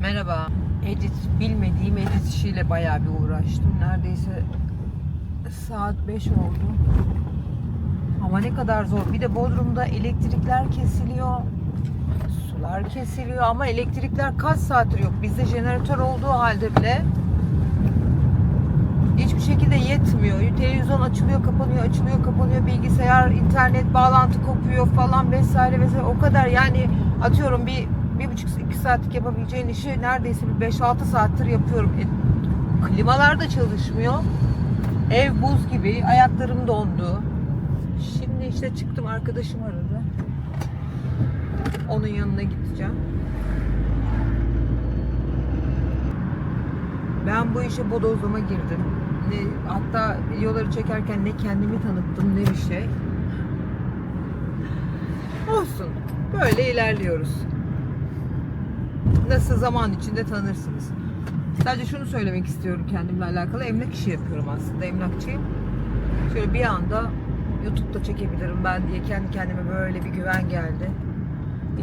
Merhaba. Edit, bilmediğim edit işiyle bayağı bir uğraştım. Neredeyse saat 5 oldu. Ama ne kadar zor. Bir de Bodrum'da elektrikler kesiliyor. Sular kesiliyor ama elektrikler kaç saattir yok. Bizde jeneratör olduğu halde bile hiçbir şekilde yetmiyor. Televizyon açılıyor, kapanıyor, açılıyor, kapanıyor. Bilgisayar, internet bağlantı kopuyor falan vesaire vesaire. O kadar yani atıyorum bir bir buçuk saatlik yapabileceğin işi neredeyse bir 5-6 saattir yapıyorum. E, klimalar da çalışmıyor. Ev buz gibi. Ayaklarım dondu. Şimdi işte çıktım arkadaşım aradı. Onun yanına gideceğim. Ben bu işe bodozlama girdim. Ne, hatta videoları çekerken ne kendimi tanıttım ne bir şey. Olsun. Böyle ilerliyoruz. Nasıl zaman içinde tanırsınız. Sadece şunu söylemek istiyorum kendimle alakalı. Emlak işi yapıyorum aslında. Emlakçıyım. Şöyle bir anda YouTube'da çekebilirim ben diye kendi kendime böyle bir güven geldi.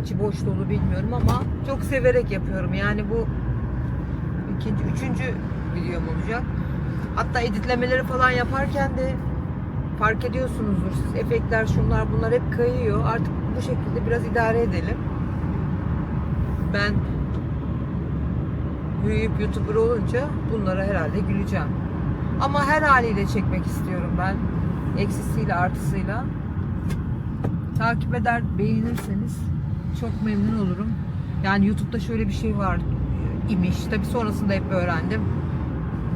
İçi boş dolu bilmiyorum ama çok severek yapıyorum. Yani bu ikinci, üçüncü videom olacak. Hatta editlemeleri falan yaparken de fark ediyorsunuzdur siz. Efektler şunlar bunlar hep kayıyor. Artık bu şekilde biraz idare edelim. Ben büyüyüp YouTuber olunca bunlara herhalde güleceğim. Ama her haliyle çekmek istiyorum ben. Eksisiyle artısıyla. Takip eder, beğenirseniz çok memnun olurum. Yani YouTube'da şöyle bir şey var imiş. Tabi sonrasında hep öğrendim.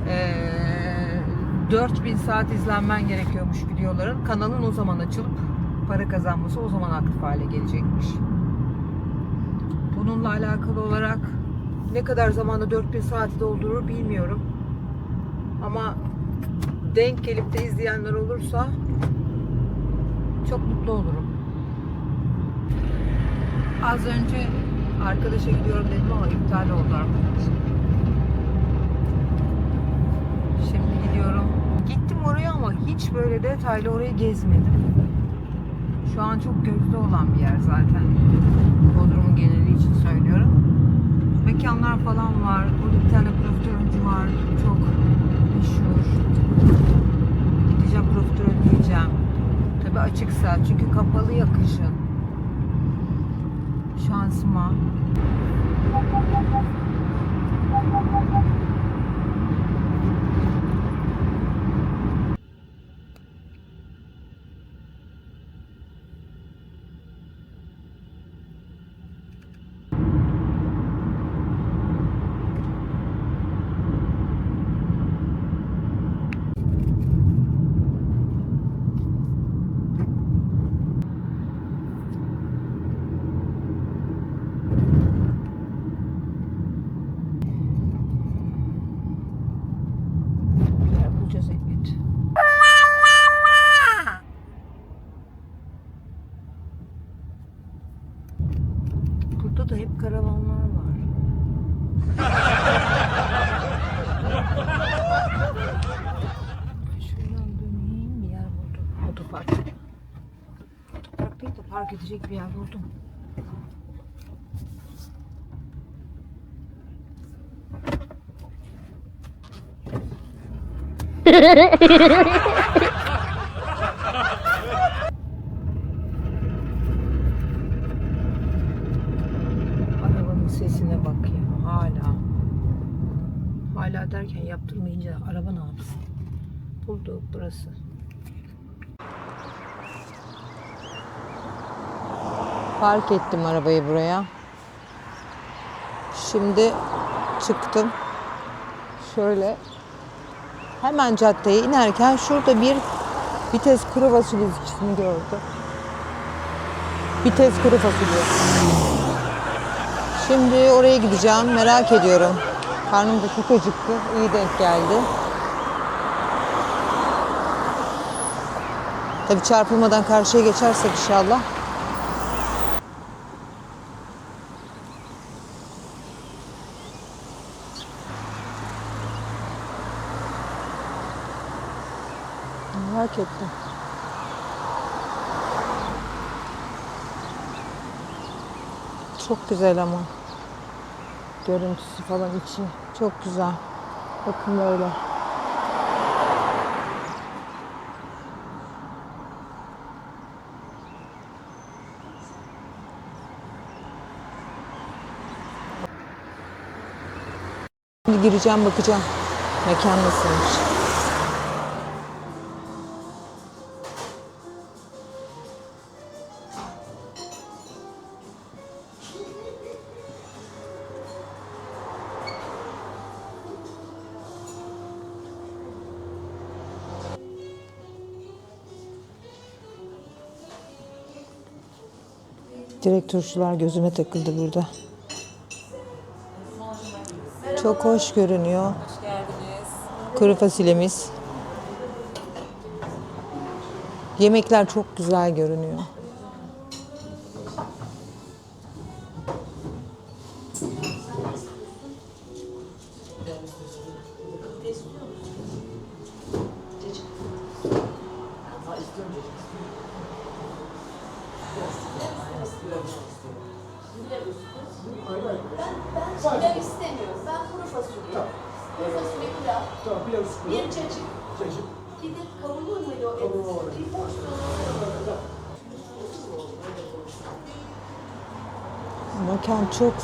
Ee, 4000 saat izlenmen gerekiyormuş videoların. Kanalın o zaman açılıp para kazanması o zaman aktif hale gelecekmiş. Bununla alakalı olarak ne kadar zamanda 4000 saati doldurur bilmiyorum. Ama denk gelip de izleyenler olursa çok mutlu olurum. Az önce arkadaşa gidiyorum dedim ama iptal oldu arkadaşım. Şimdi gidiyorum. Gittim oraya ama hiç böyle detaylı orayı gezmedim. Şu an çok gözde olan bir yer zaten. Bodrum'un geneli için söylüyorum. Mekanlar falan var. Burada bir tane profiterolcü var. Çok meşhur. Gideceğim profiterol yiyeceğim. Tabi açıksa çünkü kapalı ya kışın. Şansıma. Bir yer bulacağız elbet. Burada da hep karavanlar var. Şuradan döneyim bir yer buldum. Otopark. Edecek bir yer buldum. Arabanın sesine bak ya hala. Hala derken yaptırmayınca araba ne yapsın? Bulduk burası. Park ettim arabayı buraya. Şimdi çıktım. Şöyle hemen caddeye inerken şurada bir vites kuru fasulyesini gördüm. Vites kuru fasulye. Şimdi oraya gideceğim. Merak ediyorum. Karnım da çok acıktı. İyi denk geldi. Tabii çarpılmadan karşıya geçersek inşallah. Merak ettim. Çok güzel ama. görüntüsü falan içi. Çok güzel. Bakın böyle. Şimdi gireceğim bakacağım. Mekan nasılmış. Turşular gözüme takıldı burada. Çok hoş görünüyor. Kuru fasulyemiz. Yemekler çok güzel görünüyor.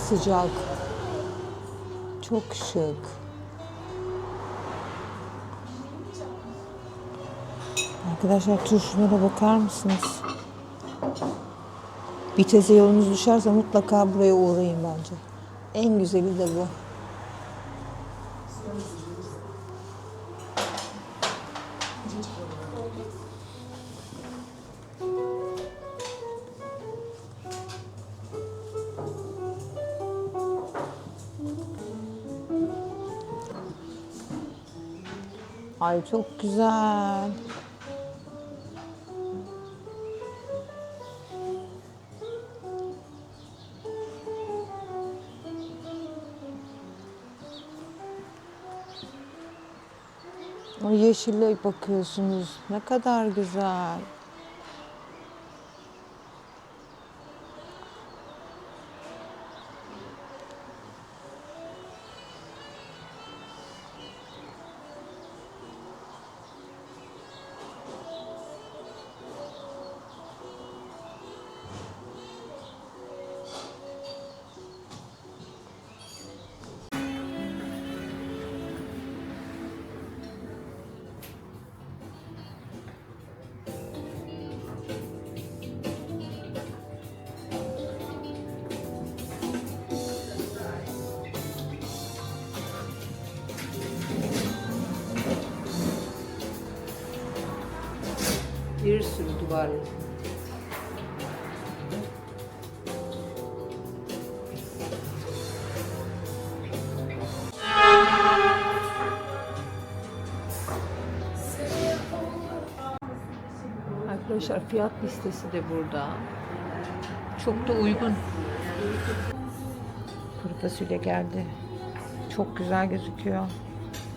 Sıcak. Çok şık. Arkadaşlar turşulara bakar mısınız? Biteze yolunuz düşerse mutlaka buraya uğrayın bence. En güzeli de bu. Ay çok güzel. O yeşille bakıyorsunuz. Ne kadar güzel. Arkadaşlar fiyat listesi de burada. Çok da uygun. Kuru fasulye geldi. Çok güzel gözüküyor.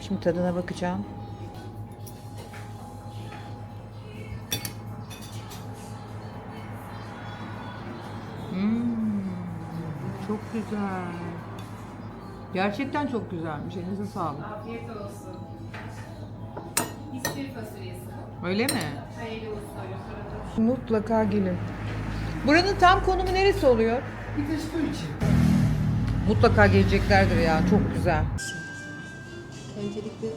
Şimdi tadına bakacağım. Hmm, çok güzel. Gerçekten çok güzelmiş. Elinize sağlık. Afiyet olsun. İspir fasulyesi. Öyle mi? Mutlaka gelin. Buranın tam konumu neresi oluyor? İçin. Mutlaka geleceklerdir ya. Çok güzel. Öncelikle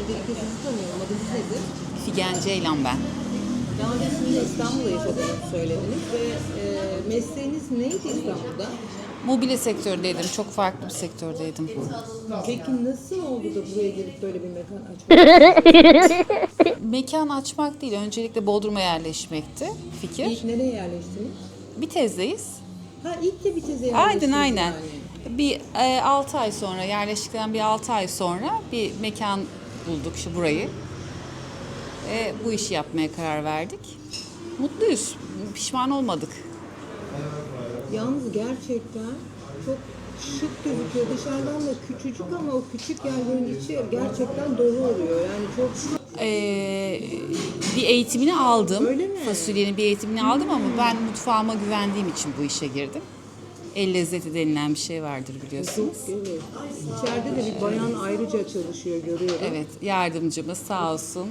Öncelikle sizi tanıyorum. Adınız nedir? Figen Ceylan ben. Daha öncesinde İstanbul'da yaşadığınızı söylediniz ve e, mesleğiniz neydi İstanbul'da? Mobilya sektöründeydim. Çok farklı bir sektördeydim. Peki nasıl oldu da buraya gelip böyle bir mekan açmak? Mekan açmak değil, öncelikle Bodrum'a yerleşmekti fikir. İlk nereye yerleştiniz? Bir tezdeyiz. Ha ilk de bir teze yerleştiniz Aynen aynen. yani. Bir e, 6 ay sonra, yerleştikten bir 6 ay sonra bir mekan bulduk şu burayı. E, bu işi yapmaya karar verdik. Mutluyuz. Pişman olmadık. Yalnız gerçekten çok şık gözüküyor. Dışarıdan da küçücük ama o küçük yerlerin içi gerçekten dolu oluyor. Yani çok Ee, bir eğitimini aldım. Öyle mi? Fasulyenin bir eğitimini aldım ama ben mutfağıma güvendiğim için bu işe girdim. El lezzeti denilen bir şey vardır biliyorsunuz. Evet. İçeride de bir bayan ayrıca çalışıyor görüyorum. Evet, yardımcımız sağ olsun.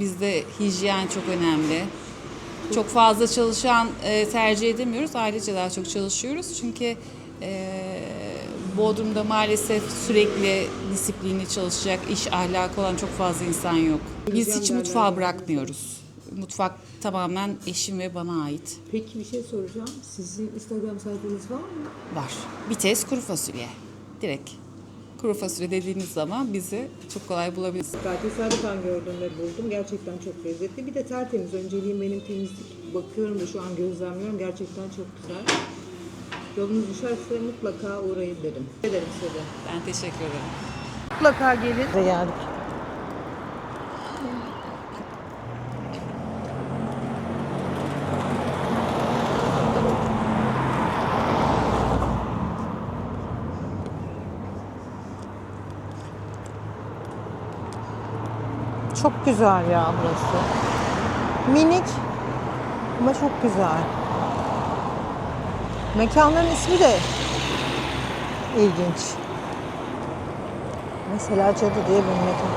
Bizde hijyen çok önemli. Çok fazla çalışan e, tercih edemiyoruz. Ailece daha çok çalışıyoruz. Çünkü e, Bodrum'da maalesef sürekli disiplinli çalışacak, iş ahlakı olan çok fazla insan yok. Biz hiç mutfağı bırakmıyoruz. Mutfak tamamen eşim ve bana ait. Peki bir şey soracağım. Sizin Instagram sayfanız var mı? Var. Bites kuru fasulye. Direkt. Kuru fasulye dediğiniz zaman bizi çok kolay bulabilirsiniz. Ben tesadüfen gördüm ve buldum. Gerçekten çok lezzetli. Bir de tertemiz. Önceliğim benim temizlik. Bakıyorum da şu an gözlemliyorum. Gerçekten çok güzel. Yolunuz düşerse mutlaka uğrayın derim. Ederim size. Ben teşekkür ederim. Mutlaka gelin. geldik. Çok güzel ya burası. Minik ama çok güzel. Mekanların ismi de ilginç. Mesela Cadı diye bir mekan.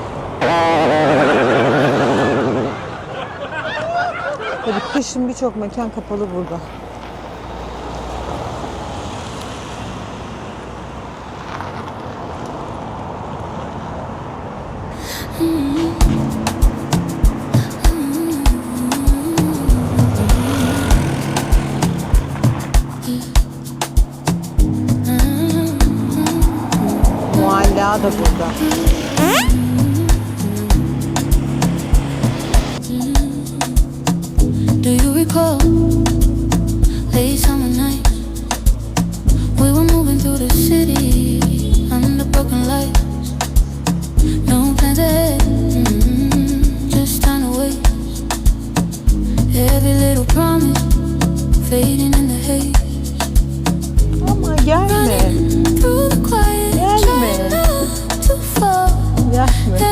Tabii kışın birçok mekan kapalı burada. Da Gelme.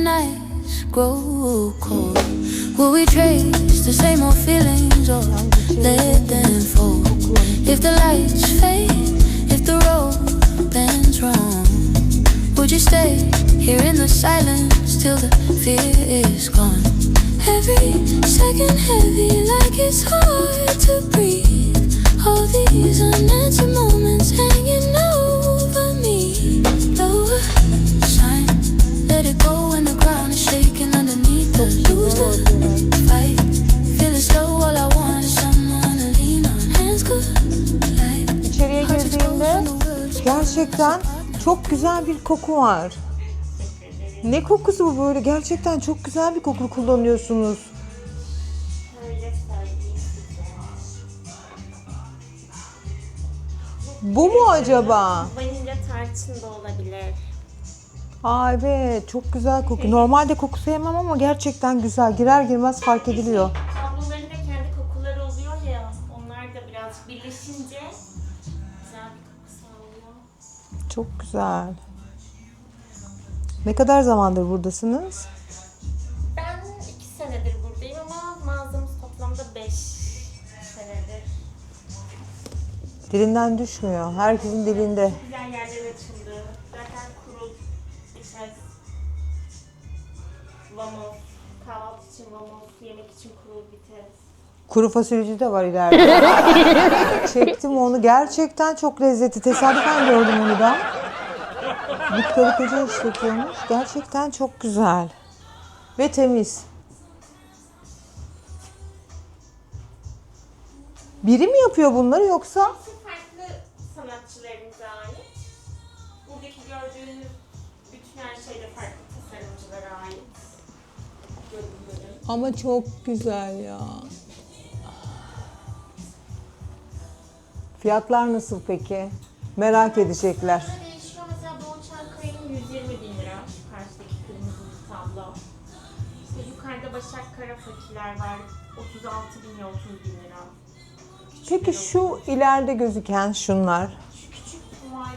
Nights grow cold, will we trace the same old feelings or let them fall? If the lights fade, if the road bends wrong, would you stay here in the silence till the fear is gone? Every second heavy, like it's hard to breathe. All these unanswered moments hanging over me. Lower sign, let it go gerçekten çok güzel bir koku var. Ne kokusu bu böyle? Gerçekten çok güzel bir koku kullanıyorsunuz. Bu mu acaba? Vanilya tarçın da olabilir. Aa evet çok güzel koku. Normalde koku sevmem ama gerçekten güzel. Girer girmez fark ediliyor. Çok güzel. Ne kadar zamandır buradasınız? Ben iki senedir buradayım ama mağazamız toplamda beş senedir. Dilinden düşmüyor. Herkesin dilinde. Güzel yerler açıldı. Zaten kurul, işte vamos, kahvaltı için vamos, yemek için kurul vites. Kuru fasulyeci de var ileride. Çektim onu. Gerçekten çok lezzetli. Tesadüfen gördüm onu da. Bir karı koca işletiyormuş. Gerçekten çok güzel. Ve temiz. Biri mi yapıyor bunları yoksa? Farklı sanatçılarımıza ait. Buradaki gördüğünüz bütün her şey de farklı tasarımcılara ait. Ama çok güzel ya. Fiyatlar nasıl peki? Merak edecekler. Burada değişiyor mesela Don Çankaya'nın 120 bin lira. Karşıdaki kırmızı tablo. İşte yukarıda Başak Kara fakiler var. 36 bin lira, 30 bin lira. Peki şu ileride gözüken şunlar. Şu küçük var.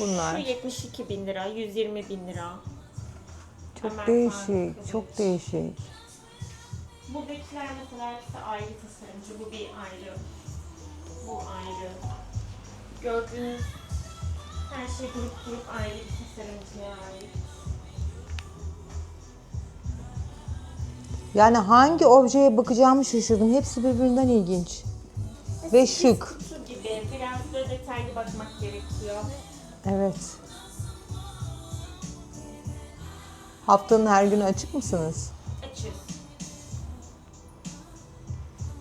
Bunlar. Şu 72 bin lira, 120 bin lira. Çok Ömer değişik, çok değişik. Buradakiler mesela hepsi ayrı tasarımcı. Bu bir ayrı. Bu ayrı. Gördüğünüz her şey grup grup ayrı bir tasarımcıya ait. Yani hangi objeye bakacağımı şaşırdım. Hepsi birbirinden ilginç. Ve şık. Kutu gibi biraz da detaylı bakmak gerekiyor. Evet. Haftanın her günü açık mısınız? Açız.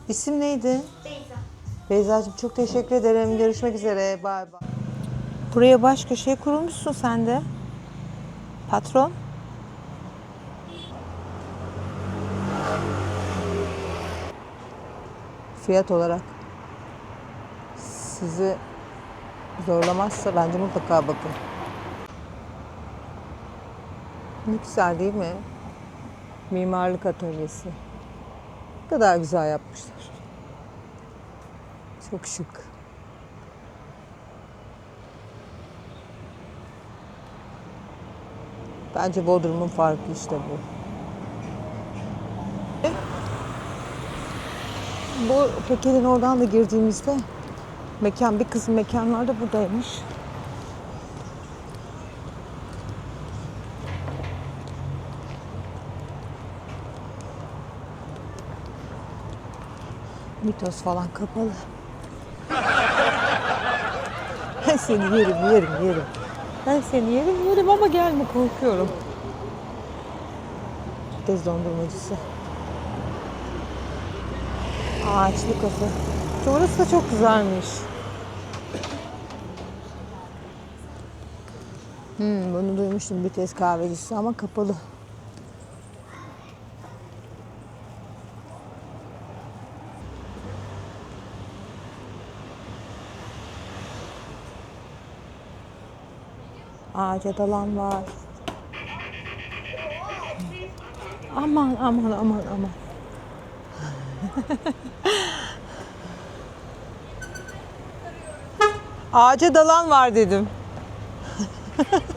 İsim neydi? Beyza. Beyza'cığım çok teşekkür ederim. Görüşmek üzere. Bay bay. Buraya baş köşeye kurulmuşsun sen de. Patron. Fiyat olarak sizi zorlamazsa bence mutlaka bakın. Ne güzel değil mi? Mimarlık atölyesi. Ne kadar güzel yapmışlar. Çok şık. Bence Bodrum'un farkı işte bu. Bu Peker'in oradan da girdiğimizde mekan bir kısım mekanlarda buradaymış. Mitos falan kapalı. Ben seni yerim, yerim, yerim. Ben seni yerim, yerim ama gelme korkuyorum. Dez dondurmacısı. Ağaçlı kafe. Burası da çok güzelmiş. Hmm, bunu duymuştum bir tez kahvecisi ama kapalı. Ağaca dalan var. Aman aman aman aman. Ağaca dalan var dedim.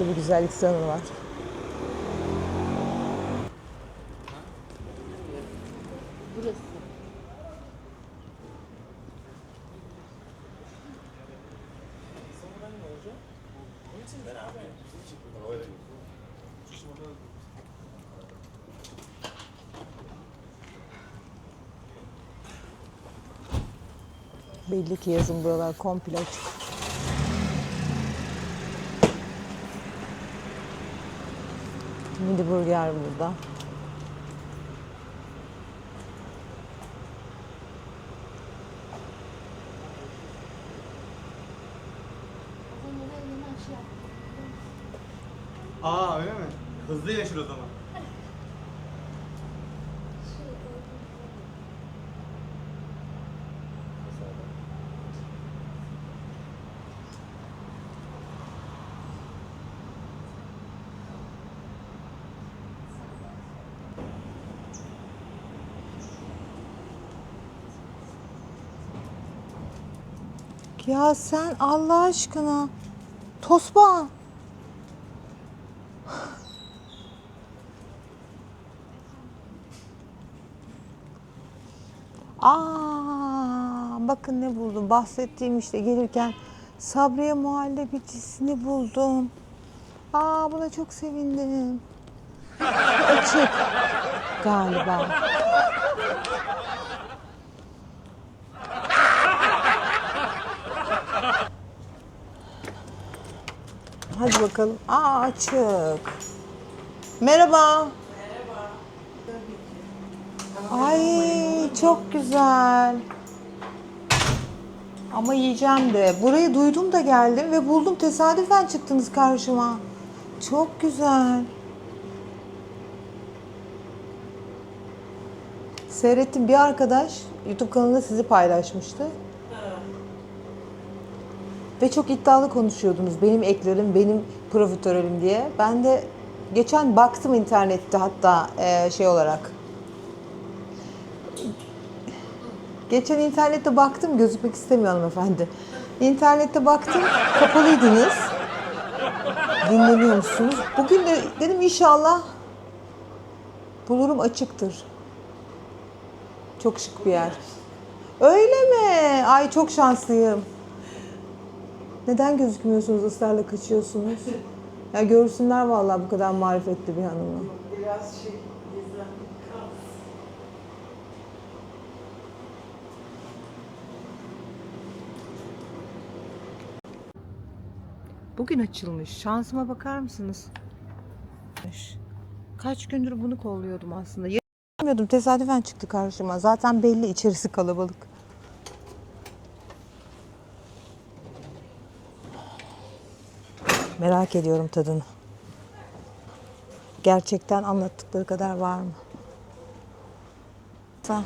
Burada bir güzellik salonu var. Belli ki yazın buralar komple açık. Mini burger burada. Aa öyle mi? Hızlı yaşır o zaman. Ya sen Allah aşkına Tosba. Aa, bakın ne buldum. Bahsettiğim işte gelirken Sabriye muhallebicisini buldum. Aa buna çok sevindim. Açık galiba. Hadi bakalım. Aa açık. Merhaba. Merhaba. Ay çok güzel. Ama yiyeceğim de. Burayı duydum da geldim ve buldum. Tesadüfen çıktınız karşıma. Çok güzel. Seyrettim bir arkadaş YouTube kanalında sizi paylaşmıştı. Ve çok iddialı konuşuyordunuz. Benim eklerim, benim profiterolüm diye. Ben de geçen baktım internette hatta eee, şey olarak. Geçen internette baktım, gözükmek istemiyorum efendi. İnternette baktım, kapalıydınız. Dinleniyormuşsunuz. Bugün de dedim inşallah bulurum açıktır. Çok şık bir yer. Öyle mi? Ay çok şanslıyım. Neden gözükmüyorsunuz, ısrarla kaçıyorsunuz? Ya görsünler vallahi bu kadar marifetli bir hanımı. Bugün açılmış. Şansıma bakar mısınız? Kaç gündür bunu kolluyordum aslında. Yapmıyordum. Tesadüfen çıktı karşıma. Zaten belli içerisi kalabalık. Merak ediyorum tadını. Gerçekten anlattıkları kadar var mı? Tamam.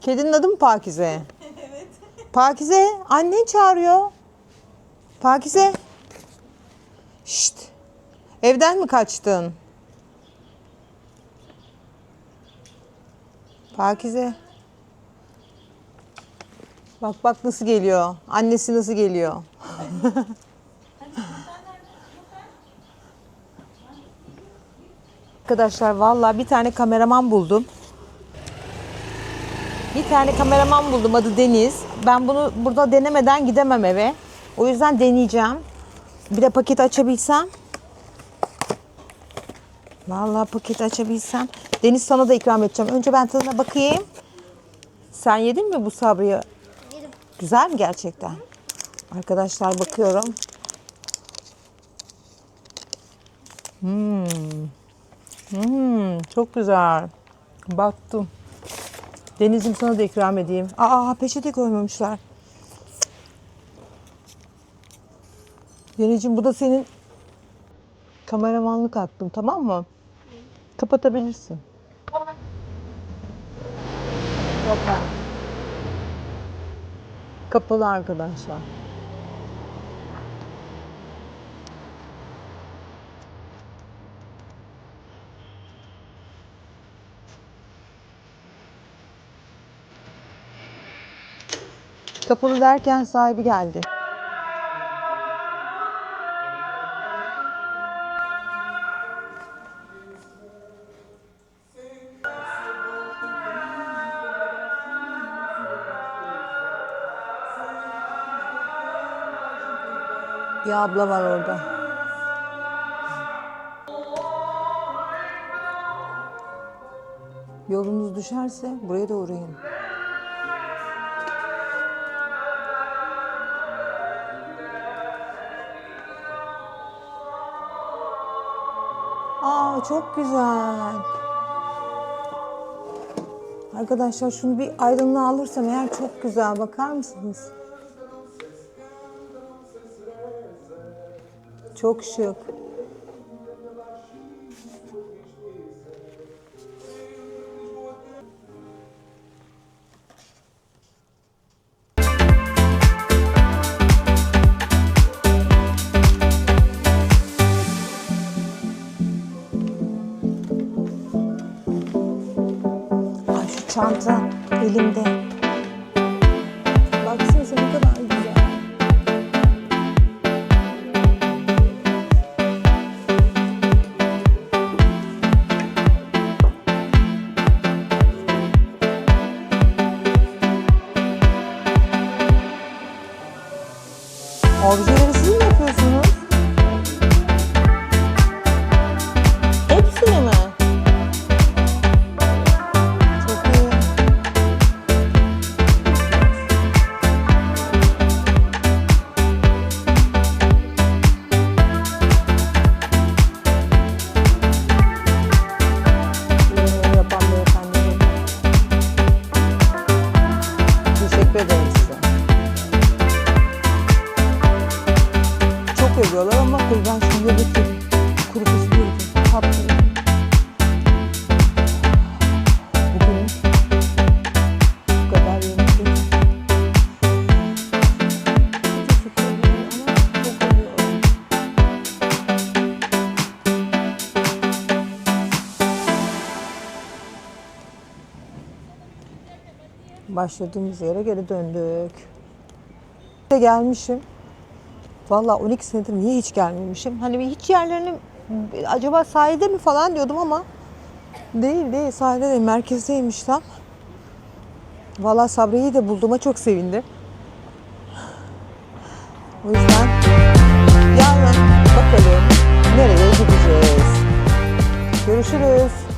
Kedinin adı mı Pakize? evet. Pakize, annen çağırıyor. Pakize. Şşt. Evden mi kaçtın? Pakize. Bak bak nasıl geliyor. Annesi nasıl geliyor. Arkadaşlar vallahi bir tane kameraman buldum. Bir tane kameraman buldum adı Deniz. Ben bunu burada denemeden gidemem eve. O yüzden deneyeceğim. Bir de paket açabilsem. Vallahi paket açabilsem. Deniz sana da ikram edeceğim. Önce ben tadına bakayım. Sen yedin mi bu sabrıyı? Güzel mi gerçekten? Arkadaşlar bakıyorum. Hmm. Hmm, çok güzel. Baktım. Deniz'im sana da ikram edeyim. Aa peçete koymamışlar. Deniz'ciğim bu da senin kameramanlık hakkın tamam mı? Kapatabilirsin. Kapat. Kapalı arkadaşlar. Kapalı derken sahibi geldi. Abla var orada. Yolunuz düşerse buraya da uğrayın. Aa çok güzel. Arkadaşlar şunu bir ayrılığına alırsam eğer çok güzel bakar mısınız? Çok şık. Başladığımız yere geri döndük. De gelmişim. Valla 12 senedir niye hiç gelmemişim? Hani bir hiç yerlerini acaba sahilde mi falan diyordum ama değil değil sahilde değil merkezdeymiş tam. Valla Sabri'yi de bulduğuma çok sevindim. O yüzden yarın bakalım nereye gideceğiz. Görüşürüz.